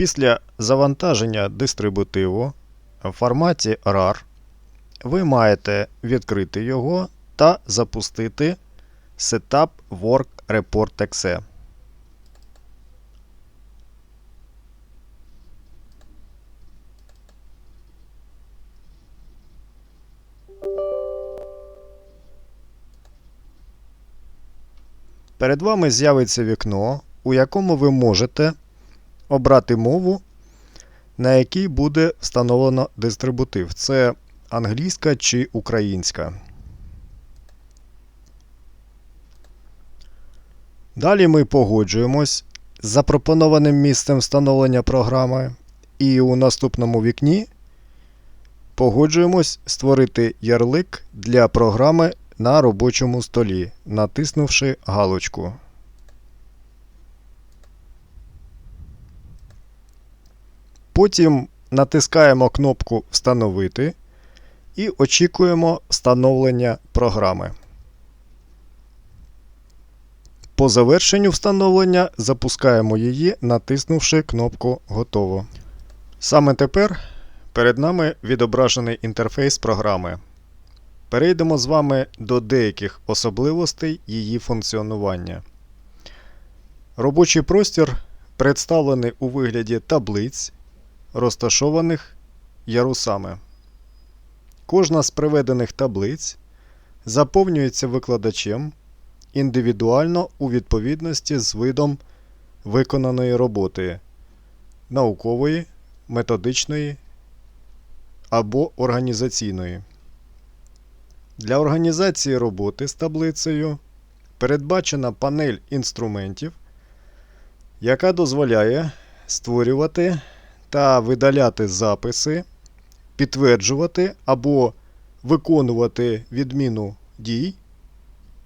Після завантаження дистрибутиву в форматі RAR ви маєте відкрити його та запустити Setup Work Report Exe. Перед вами з'явиться вікно, у якому ви можете обрати мову, на якій буде встановлено дистрибутив. Це англійська чи українська. Далі ми погоджуємось з запропонованим місцем встановлення програми, і у наступному вікні погоджуємось створити ярлик для програми на робочому столі, натиснувши галочку. Потім натискаємо кнопку Встановити і очікуємо встановлення програми. По завершенню встановлення запускаємо її, натиснувши кнопку Готово. Саме тепер перед нами відображений інтерфейс програми. Перейдемо з вами до деяких особливостей її функціонування. Робочий простір представлений у вигляді таблиць, розташованих ярусами. Кожна з приведених таблиць заповнюється викладачем індивідуально у відповідності з видом виконаної роботи наукової, методичної або організаційної. Для організації роботи з таблицею передбачена панель інструментів, яка дозволяє створювати та видаляти записи, підтверджувати або виконувати відміну дій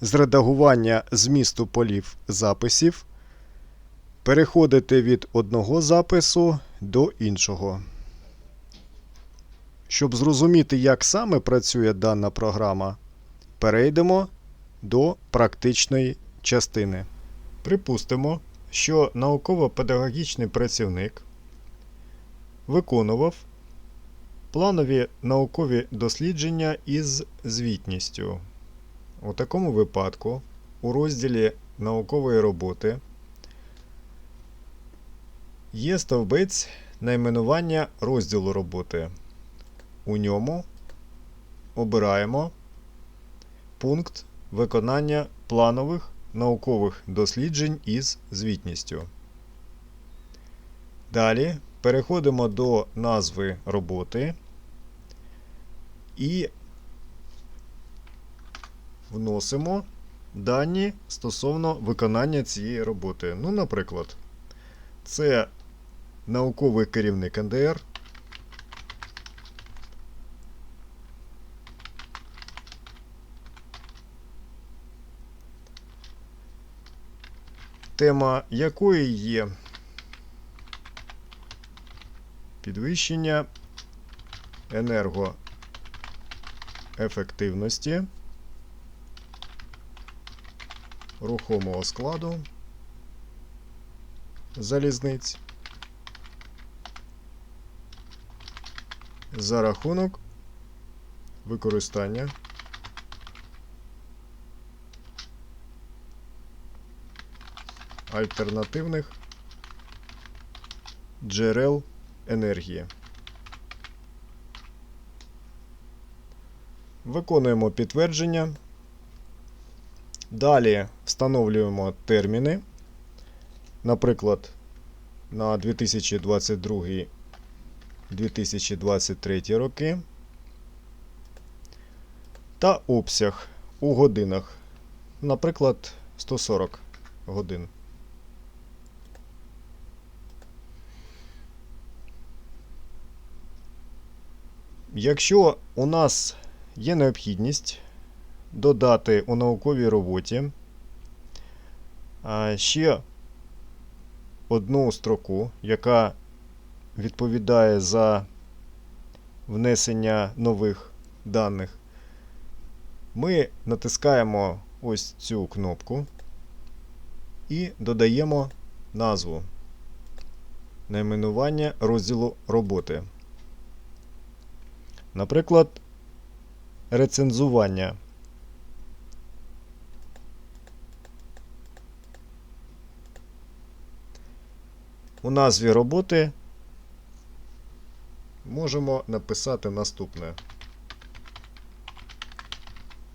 з редагування змісту полів записів, переходити від одного запису до іншого. Щоб зрозуміти, як саме працює дана програма, перейдемо до практичної частини. Припустимо, що науково-педагогічний працівник виконував планові наукові дослідження із звітністю. У такому випадку у розділі наукової роботи є стовбець найменування розділу роботи. У ньому обираємо пункт виконання планових наукових досліджень із звітністю. Далі переходимо до назви роботи і вносимо дані стосовно виконання цієї роботи. Ну, наприклад, це науковий керівник НДР. Тема якої є підвищення енергоефективності рухомого складу залізниць за рахунок використання альтернативних джерел енергії. Виконуємо підтвердження. Далі встановлюємо терміни. Наприклад, на 2022-2023 роки. Та обсяг у годинах. Наприклад, 140 годин. Якщо у нас є необхідність додати у науковій роботі ще одну строку, яка відповідає за внесення нових даних, ми натискаємо ось цю кнопку і додаємо назву. найменування розділу роботи. Наприклад, рецензування. У назві роботи можемо написати наступне.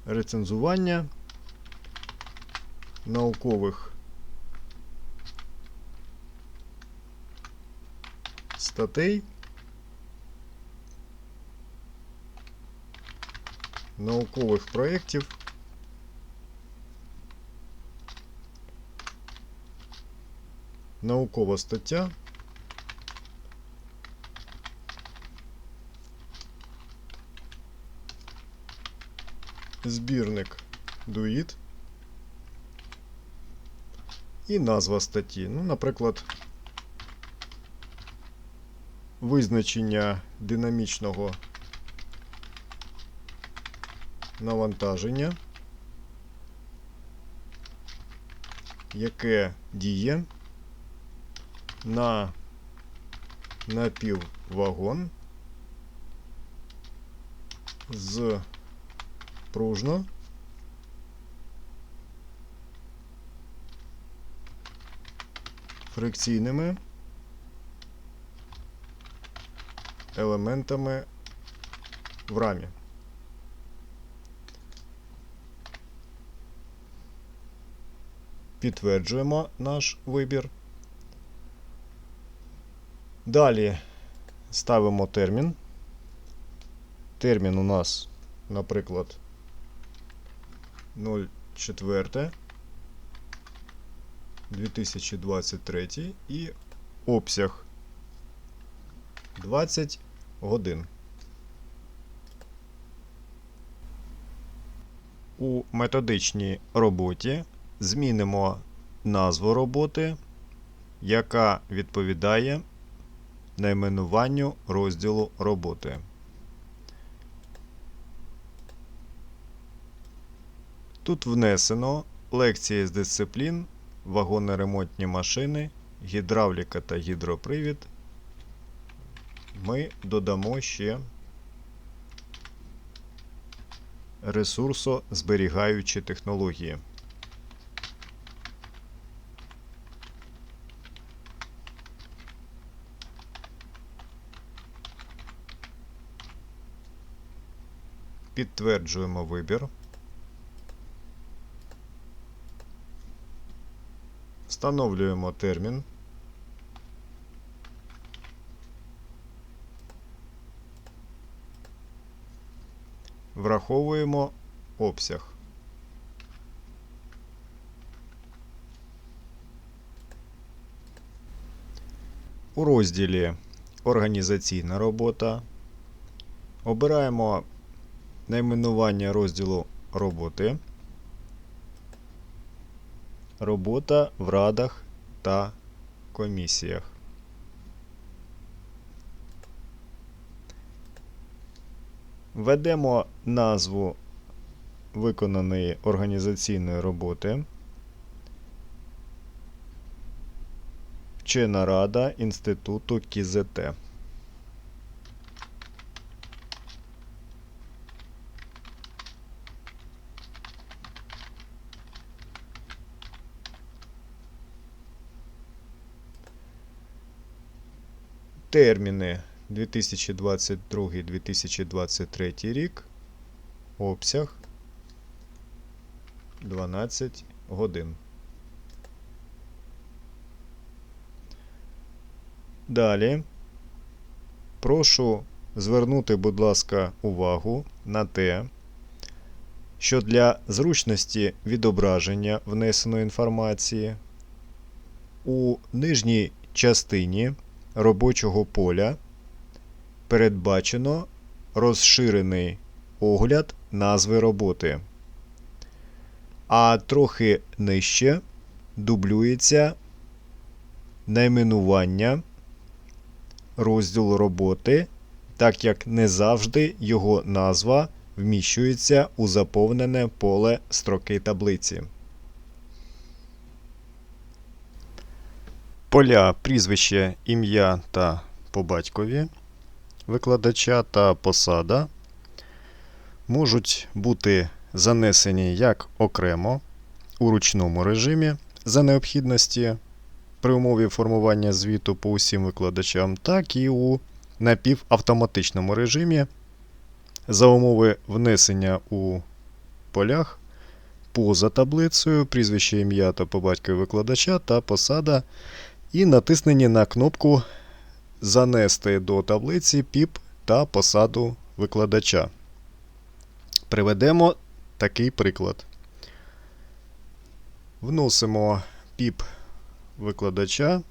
Рецензування наукових статей наукових проєктів. Наукова стаття. Збірник дуїт. І назва статті. Ну, наприклад, визначення динамічного навантаження, яке діє на напіввагон з пружно фрикційними елементами в рамі. Підтверджуємо наш вибір. Далі ставимо термін. Термін у нас, наприклад, 04 2023 і обсяг 20 годин. У методичній роботі змінимо назву роботи, яка відповідає найменуванню розділу роботи. Тут внесено лекції з дисциплін, вагоноремонтні машини, гідравліка та гідропривід. Ми додамо ще ресурсозберігаючі технології. Підтверджуємо вибір. Встановлюємо термін. Враховуємо обсяг. У розділі Організаційна робота обираємо найменування розділу роботи. Робота в радах та комісіях. Введемо назву виконаної організаційної роботи. Вчена рада Інституту КІЗТ. Терміни 2022-2023 рік. Обсяг 12 годин. Далі прошу звернути, будь ласка, увагу на те, що для зручності відображення внесеної інформації у нижній частині робочого поля передбачено розширений огляд назви роботи, а трохи нижче дублюється найменування розділу роботи, так як не завжди його назва вміщується у заповнене поле строки таблиці. Поля прізвище, ім'я та по батькові викладача та посада можуть бути занесені як окремо у ручному режимі за необхідності при умові формування звіту по усім викладачам, так і у напівавтоматичному режимі за умови внесення у полях поза таблицею, прізвище ім'я та по батькові викладача та посада, і натиснені на кнопку Занести до таблиці піп та посаду викладача. Приведемо такий приклад. Вносимо піп викладача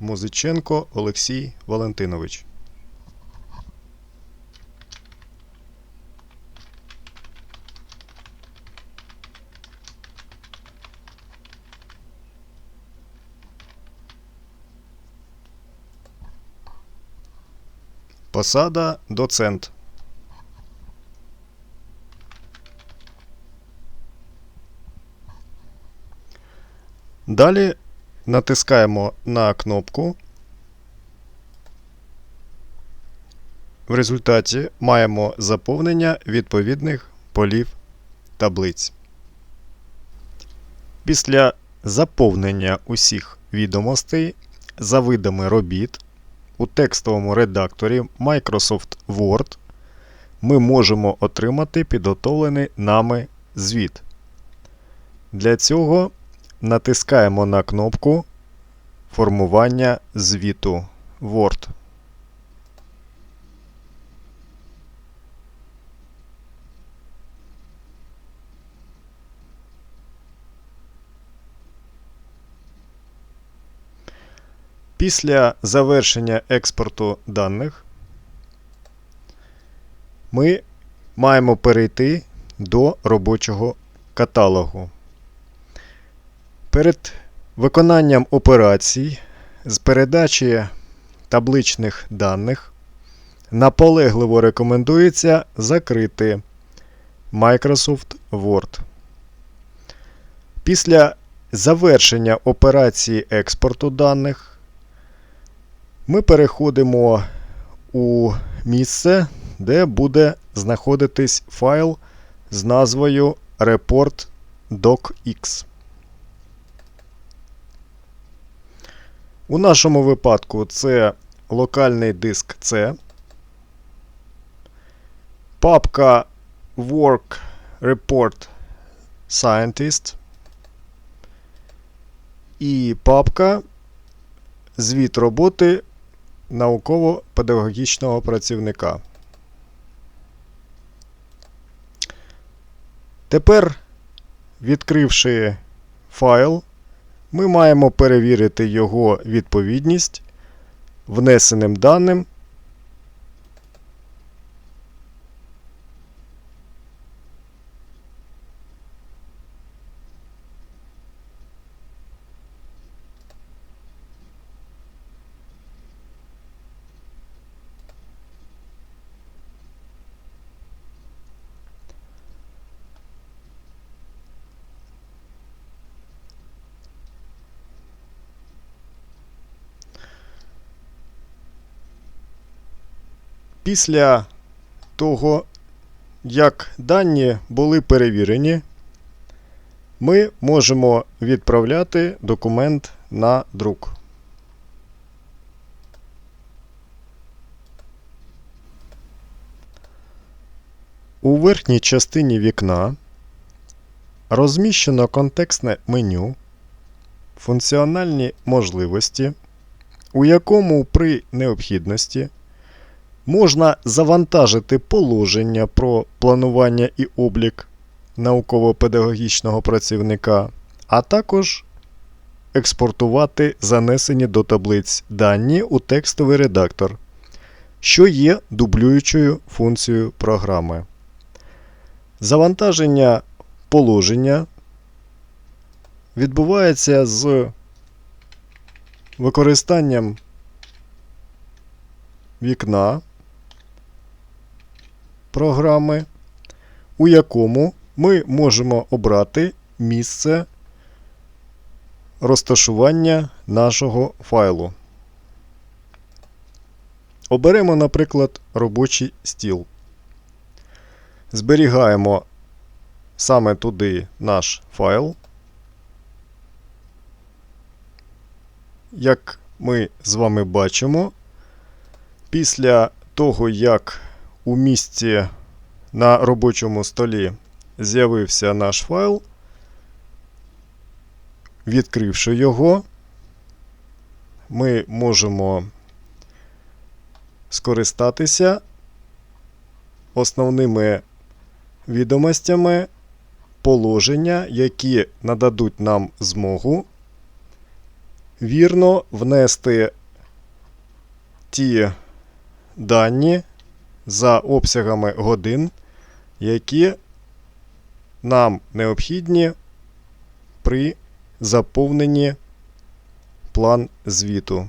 Музиченко Олексій Валентинович. Посада доцент. Далі натискаємо на кнопку. В результаті маємо заповнення відповідних полів таблиць. Після заповнення усіх відомостей за видами робіт у текстовому редакторі Microsoft Word ми можемо отримати підготовлений нами звіт. Для цього натискаємо на кнопку Формування звіту Word. Після завершення експорту даних ми маємо перейти до робочого каталогу. Перед виконанням операцій з передачі табличних даних наполегливо рекомендується закрити Microsoft Word. Після завершення операції експорту даних ми переходимо у місце, де буде знаходитись файл з назвою report.docx. У нашому випадку це локальний диск C, папка Work Report Scientist і папка Звіт роботи науково-педагогічного працівника. Тепер, відкривши файл, ми маємо перевірити його відповідність внесеним даним. Після того, як дані були перевірені, ми можемо відправляти документ на друк. У верхній частині вікна розміщено контекстне меню, функціональні можливості, у якому при необхідності можна завантажити положення про планування і облік науково-педагогічного працівника, а також експортувати занесені до таблиць дані у текстовий редактор, що є дублюючою функцією програми. Завантаження положення відбувається з використанням вікна програми, у якому ми можемо обрати місце розташування нашого файлу. Оберемо, наприклад, робочий стіл. Зберігаємо саме туди наш файл. Як ми з вами бачимо, після того, як у місці на робочому столі з'явився наш файл, відкривши його, ми можемо скористатися основними відомостями положення, які нададуть нам змогу вірно внести ті дані за обсягами годин, які нам необхідні при заповненні план звіту.